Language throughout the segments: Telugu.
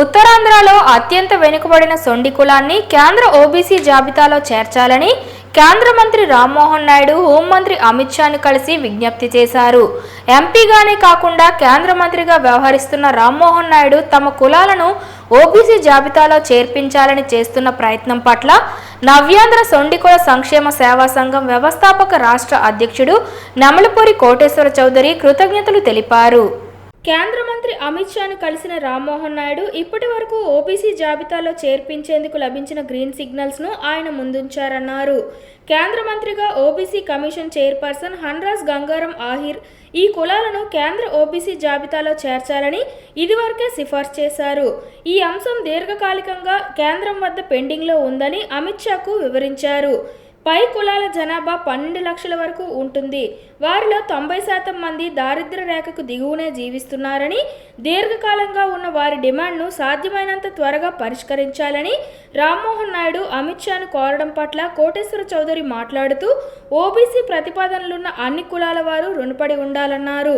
ఉత్తరాంధ్రలో అత్యంత వెనుకబడిన సొండి కులాన్ని కేంద్ర ఓబీసీ జాబితాలో చేర్చాలని కేంద్ర మంత్రి రామ్మోహన్ నాయుడు హోంమంత్రి అమిత్ షాను కలిసి విజ్ఞప్తి చేశారు. ఎంపీగానే కాకుండా కేంద్ర మంత్రిగా వ్యవహరిస్తున్న రామ్మోహన్ నాయుడు తమ కులాలను ఓబీసీ జాబితాలో చేర్పించాలని చేస్తున్న ప్రయత్నం పట్ల నవ్యాంధ్ర సొండికుల సంక్షేమ సేవా సంఘం వ్యవస్థాపక రాష్ట్ర అధ్యక్షుడు నమలపూరి కోటేశ్వర చౌదరి కృతజ్ఞతలు తెలిపారు. కేంద్ర మంత్రి అమిత్ షాను కలిసిన రామ్మోహన్ నాయుడు ఇప్పటి వరకు ఓబీసీ జాబితాలో చేర్పించేందుకు లభించిన గ్రీన్ సిగ్నల్స్ను ఆయన ముందుంచారన్నారు. కేంద్ర మంత్రిగా OBC commission chairperson Hansraj Gangaram Ahir ఈ కులాలను కేంద్ర ఓబీసీ జాబితాలో చేర్చాలని ఇదివరకే సిఫార్సు చేశారు. ఈ అంశం దీర్ఘకాలికంగా కేంద్రం వద్ద పెండింగ్లో ఉందని అమిత్ షాకు వివరించారు. పై కులాల జనాభా పన్నెండు లక్షల వరకు ఉంటుంది. వారిలో తొంభై శాతం మంది దారిద్ర రేఖకు దిగువనే జీవిస్తున్నారని దీర్ఘకాలంగా ఉన్న వారి డిమాండ్ను సాధ్యమైనంత త్వరగా పరిష్కరించాలని రామ్మోహన్ నాయుడు అమిత్ షాను కోరడం పట్ల కోటేశ్వర చౌదరి మాట్లాడుతూ ఓబీసీ ప్రతిపాదనలున్న అన్ని కులాల వారు రుణపడి ఉండాలన్నారు.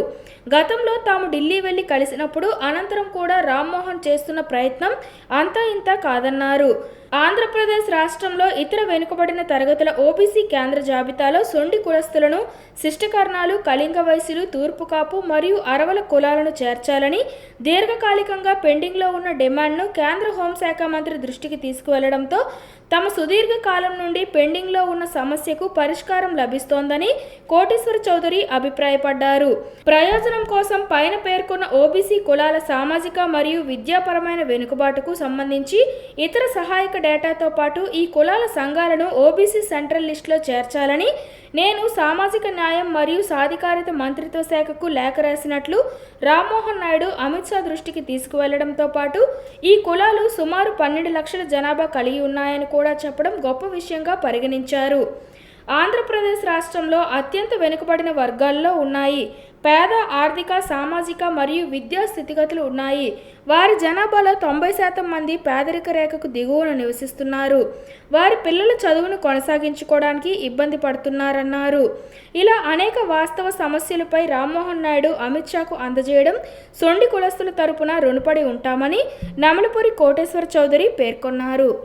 గతంలో తాము ఢిల్లీ వెళ్ళి కలిసినప్పుడు అనంతరం కూడా రామ్మోహన్ చేస్తున్న ప్రయత్నం అంతా ఇంత కాదన్నారు. ఆంధ్రప్రదేశ్ రాష్ట్రంలో ఇతర వెనుకబడిన తరగతుల ఓబీసీ కేంద్ర జాబితాలో సొండి కులస్తులను శిష్టకర్ణాలు కళింగ వయసులు తూర్పు కాపు మరియు అరవల కులాలను చేర్చాలని దీర్ఘకాలికంగా పెండింగ్లో ఉన్న డిమాండ్ను కేంద్ర హోంశాఖ మంత్రి దృష్టికి తీసుకువెళ్ళడంతో తమ సుదీర్ఘ కాలం నుండి పెండింగ్లో ఉన్న సమస్యకు పరిష్కారం లభిస్తోందని కోటేశ్వర చౌదరి అభిప్రాయపడ్డారు. ప్రయోజనం కోసం పైన పేర్కొన్న ఓబీసీ కులాల సామాజిక మరియు విద్యాపరమైన వెనుకబాటుకు సంబంధించి ఇతర సహాయక డేటాతో పాటు ఈ కులాల సంఘాలను ఓబీసీ సెంట్రల్ లిస్టులో చేర్చాలని నేను సామాజిక న్యాయం మరియు సాధికారిత మంత్రిత్వ శాఖకు లేఖ రాసినట్లు రామ్మోహన్ నాయుడు అమిత్ షా దృష్టికి తీసుకువెళ్ళడంతో పాటు ఈ కులాలు సుమారు పన్నెండు లక్షల జనాభా కలిగి ఉన్నాయని కూడా చెప్పడం గొప్ప విషయంగా పరిగణించారు. ఆంధ్రప్రదేశ్ రాష్ట్రంలో అత్యంత వెనుకబడిన వర్గాల్లో ఉన్నాయి. పేద ఆర్థిక సామాజిక మరియు విద్యా స్థితిగతులు ఉన్నాయి. వారి జనాభాలో తొంభై శాతం మంది పేదరిక రేఖకు దిగువన నివసిస్తున్నారు. వారి పిల్లల చదువును కొనసాగించుకోవడానికి ఇబ్బంది పడుతున్నారన్నారు. ఇలా అనేక వాస్తవ సమస్యలపై రామ్మోహన్ నాయుడు అమిత్ షాకు అందజేయడం సొండి కులస్తుల తరపున రుణపడి ఉంటామని నమలపూరి కోటేశ్వర చౌదరి పేర్కొన్నారు.